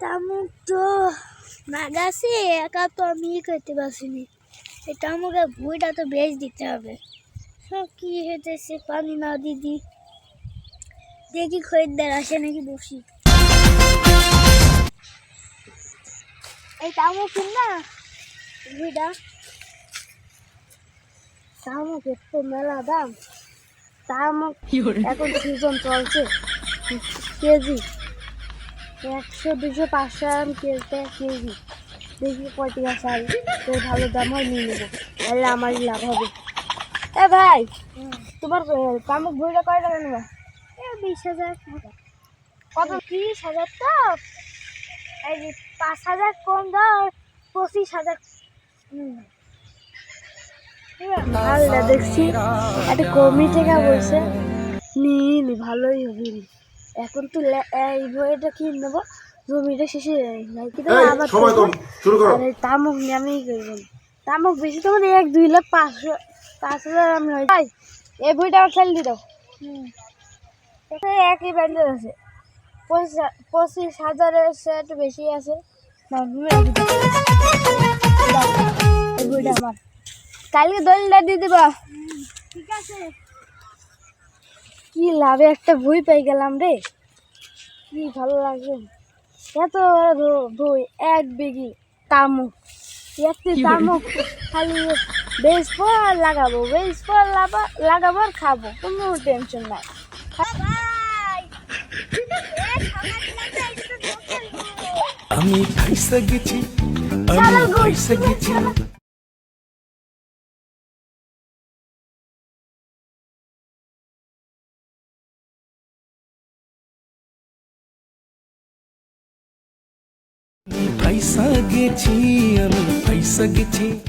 তামুক তো মাগাছে একা তো আমি করতে পারছিনি। এটা আমাকে ভুঁইটা তো বেচ দিতে হবে। সব কি হইতেছে পানি না দিদি? দেখি খরিদ্দার আসে নাকি বসি। এই তামুক না ভুঁইটা। তামুকের তো মেলা দাম। তামুক এখন সিজন চলছে। কেজি। একশো দুশো পাঁচশো গ্রাম কেজিতে কেজি। দেখি কয় টাকা চাই তো ভালো দাম হয় নিয়ে নেব। তাহলে আমারই লাভ হবে। এ ভাই তোমার কামুক ভুঁড়িটা কয় টাকা নেবা? এ বিশ হাজার। কত? তিরিশ হাজার তো। এই যে পাঁচ হাজার কম দাও পঁচিশ হাজার। ভালো দেখছি। একটা কমি টাকা বলছে। নি ভালোই হবে। এখন তো এই বইটা কিনে নেব জমিটা শেষে আবার সময় কম শুরু করো। আর তামুক নিয়ে আমি করবেন তামুক বেশি তো মানে এক দুই লাখ পাঁচশো পাঁচ হাজার আমি হয় ভাই এই বইটা আমার দাও। এখানে একই ব্যান্ডেল আছে। পঁচিশ হাজারের সে একটু বেশি আছে। এই বইটা আমার। কালকে দলিলটা দিয়ে দেবা। ঠিক আছে। কি লাভে একটা বই পেয়ে গেলাম রে। কি ভালো লাগবে এত বই এক বিঘি তামুক। একটি তামুক খালি বেশ আর লাগাবো বেশ লাবা- লাগাবো আর খাব কোনো টেনশন নাই। আমি ফাইসা গেছি আমি ফাইসা গেছি। ফাইসা গেছি আমি ফাইসা গেছি